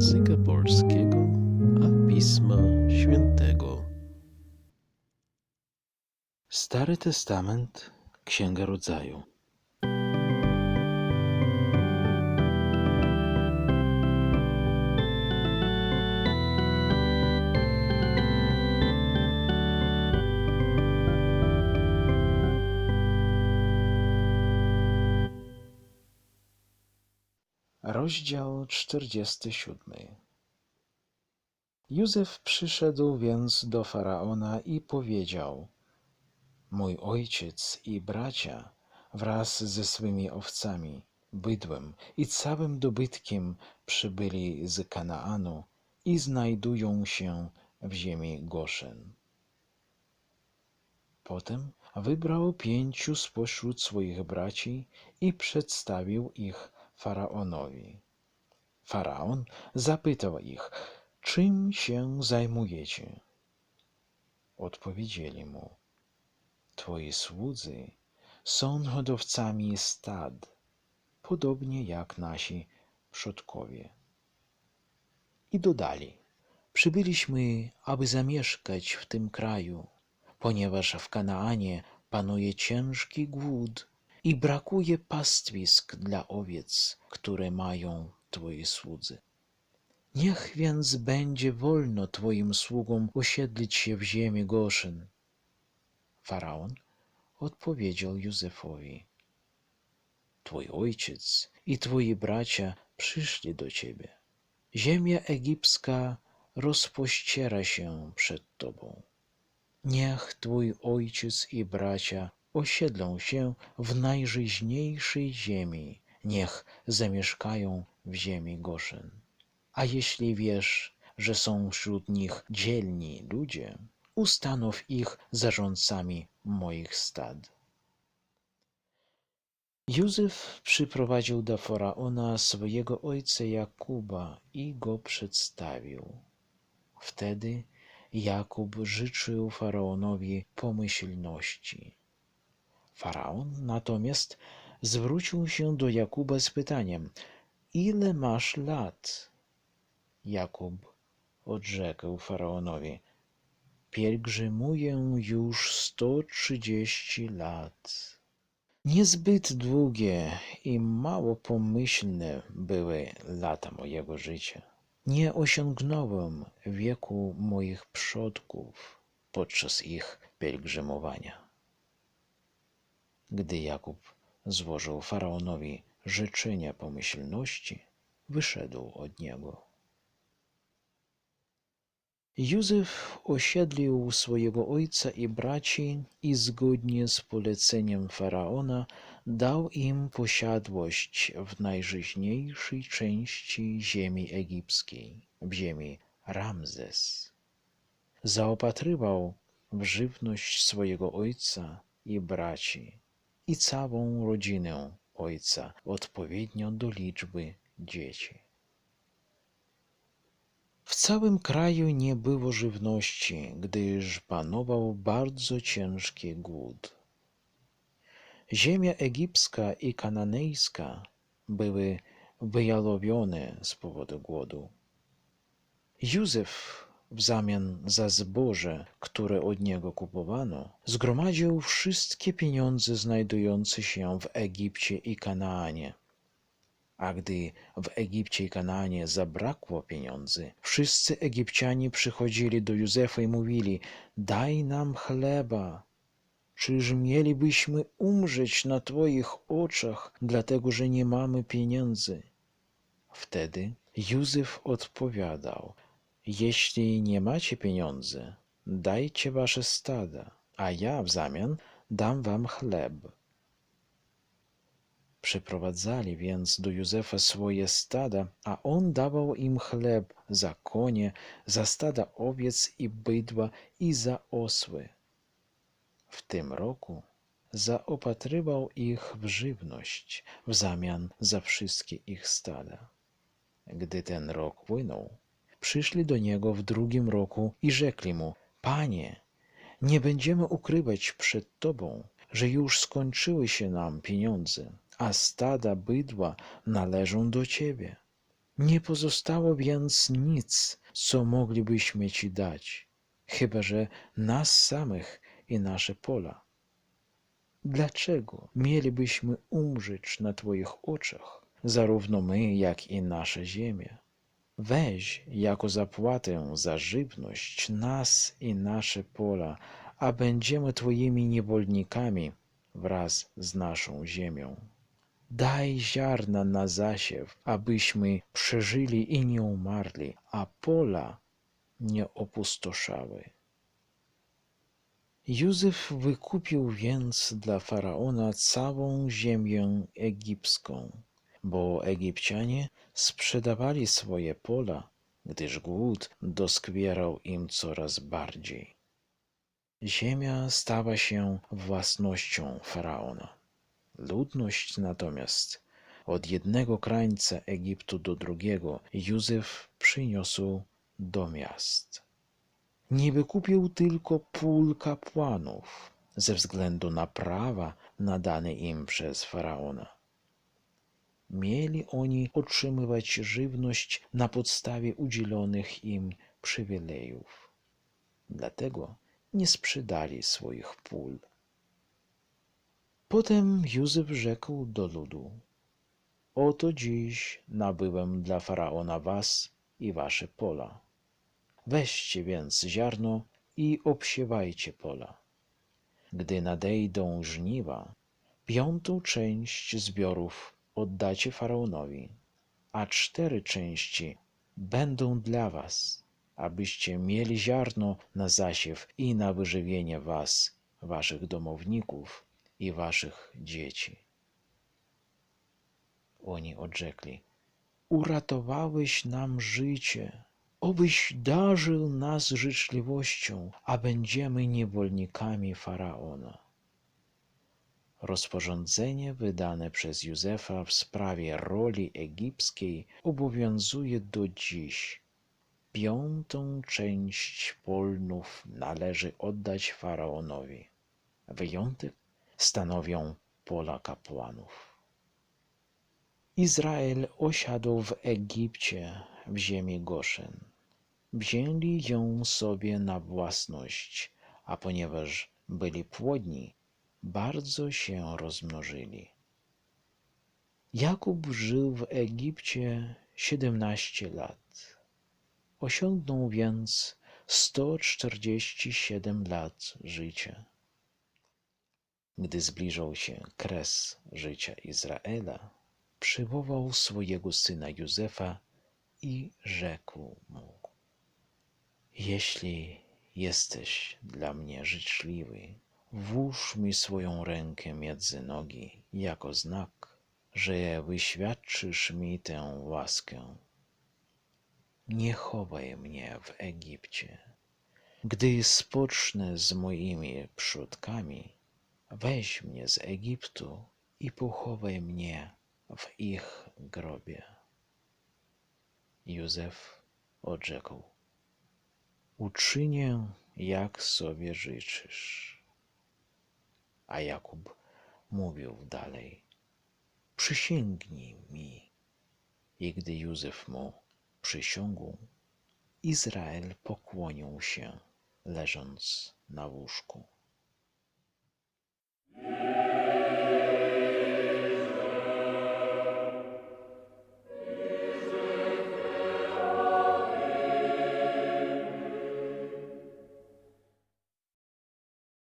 języka polskiego, a Pisma Świętego. Stary Testament, Księga Rodzaju. Rozdział 47 Józef przyszedł więc do Faraona i powiedział Mój ojciec i bracia wraz ze swymi owcami, bydłem i całym dobytkiem przybyli z Kanaanu i znajdują się w ziemi Goszen. Potem wybrał pięciu spośród swoich braci i przedstawił ich Faraonowi. Faraon zapytał ich, czym się zajmujecie? Odpowiedzieli mu, twoi słudzy są hodowcami stad, podobnie jak nasi przodkowie. I dodali, przybyliśmy, aby zamieszkać w tym kraju, ponieważ w Kanaanie panuje ciężki głód i brakuje pastwisk dla owiec, które mają Twoi słudzy. Niech więc będzie wolno Twoim sługom osiedlić się w ziemi Goszyn. Faraon odpowiedział Józefowi, Twój ojciec i Twoi bracia przyszli do Ciebie. Ziemia egipska rozpościera się przed Tobą. Niech Twój ojciec i bracia osiedlą się w najżyźniejszej ziemi, niech zamieszkają w ziemi Goszyn. A jeśli wiesz, że są wśród nich dzielni ludzie, ustanów ich zarządcami moich stad. Józef przyprowadził do Faraona swojego ojca Jakuba i go przedstawił. Wtedy Jakub życzył Faraonowi pomyślności. Faraon natomiast zwrócił się do Jakuba z pytaniem: Ile masz lat? Jakub odrzekł faraonowi: Pielgrzymuję już sto trzydzieści lat. Niezbyt długie i mało pomyślne były lata mojego życia. Nie osiągnąłem wieku moich przodków podczas ich pielgrzymowania. Gdy Jakub złożył faraonowi życzenia pomyślności, wyszedł od niego. Józef osiedlił swojego ojca i braci i zgodnie z poleceniem faraona dał im posiadłość w najżyźniejszej części ziemi egipskiej, w ziemi Ramzes. Zaopatrywał w żywność swojego ojca i braci i całą rodzinę ojca odpowiednio do liczby dzieci. W całym kraju nie było żywności, gdyż panował bardzo ciężki głód. Ziemia egipska i kananejska były wyjalowione z powodu głodu. Józef w zamian za zboże, które od niego kupowano, zgromadził wszystkie pieniądze znajdujące się w Egipcie i Kanaanie. A gdy w Egipcie i Kanaanie zabrakło pieniędzy, wszyscy Egipcianie przychodzili do Józefa i mówili: Daj nam chleba. Czyż mielibyśmy umrzeć na Twoich oczach, dlatego że nie mamy pieniędzy? Wtedy Józef odpowiadał: Jeśli nie macie pieniędzy, dajcie wasze stada, a ja w zamian dam wam chleb. Przyprowadzali więc do Józefa swoje stada, a on dawał im chleb za konie, za stada owiec i bydła i za osły. W tym roku zaopatrywał ich w żywność w zamian za wszystkie ich stada. Gdy ten rok płynął, przyszli do niego w drugim roku i rzekli mu: Panie, nie będziemy ukrywać przed tobą, że już skończyły się nam pieniądze, a stada bydła należą do ciebie. Nie pozostało więc nic, co moglibyśmy Ci dać, chyba że nas samych i nasze pola. Dlaczego mielibyśmy umrzeć na Twoich oczach, zarówno my, jak i nasza ziemia? Weź jako zapłatę za żywność nas i nasze pola, a będziemy Twoimi niewolnikami wraz z naszą ziemią. Daj ziarna na zasiew, abyśmy przeżyli i nie umarli, a pola nie opustoszały. Józef wykupił więc dla faraona całą ziemię egipską, bo Egipcianie sprzedawali swoje pola, gdyż głód doskwierał im coraz bardziej. Ziemia stała się własnością faraona. Ludność natomiast od jednego krańca Egiptu do drugiego Józef przyniósł do miast. Nie wykupił tylko pól kapłanów ze względu na prawa nadane im przez faraona. Mieli oni otrzymywać żywność na podstawie udzielonych im przywilejów. Dlatego nie sprzedali swoich pól. Potem Józef rzekł do ludu: Oto dziś nabyłem dla faraona was i wasze pola. Weźcie więc ziarno i obsiewajcie pola. Gdy nadejdą żniwa, piątą część zbiorów oddacie faraonowi, a cztery części będą dla was, abyście mieli ziarno na zasiew i na wyżywienie was, waszych domowników i waszych dzieci. Oni odrzekli: Uratowałeś nam życie, obyś darzył nas życzliwością, a będziemy niewolnikami faraona. Rozporządzenie wydane przez Józefa w sprawie roli egipskiej obowiązuje do dziś. Piątą część polnów należy oddać faraonowi. Wyjątek stanowią pola kapłanów. Izrael osiadł w Egipcie, w ziemi Goszen. Wzięli ją sobie na własność, a ponieważ byli płodni, bardzo się rozmnożyli. Jakub żył w Egipcie siedemnaście lat. Osiągnął więc sto czterdzieści siedem lat życia. Gdy zbliżał się kres życia Izraela, przywołał swojego syna Józefa i rzekł mu: Jeśli jesteś dla mnie życzliwy, włóż mi swoją rękę między nogi jako znak, że wyświadczysz mi tę łaskę. Nie chowaj mnie w Egipcie. Gdy spocznę z moimi przodkami, weź mnie z Egiptu i pochowaj mnie w ich grobie. Józef odrzekł: Uczynię, jak sobie życzysz. A Jakub mówił dalej: Przysięgnij mi. I gdy Józef mu przysiągł, Izrael pokłonił się, leżąc na łóżku.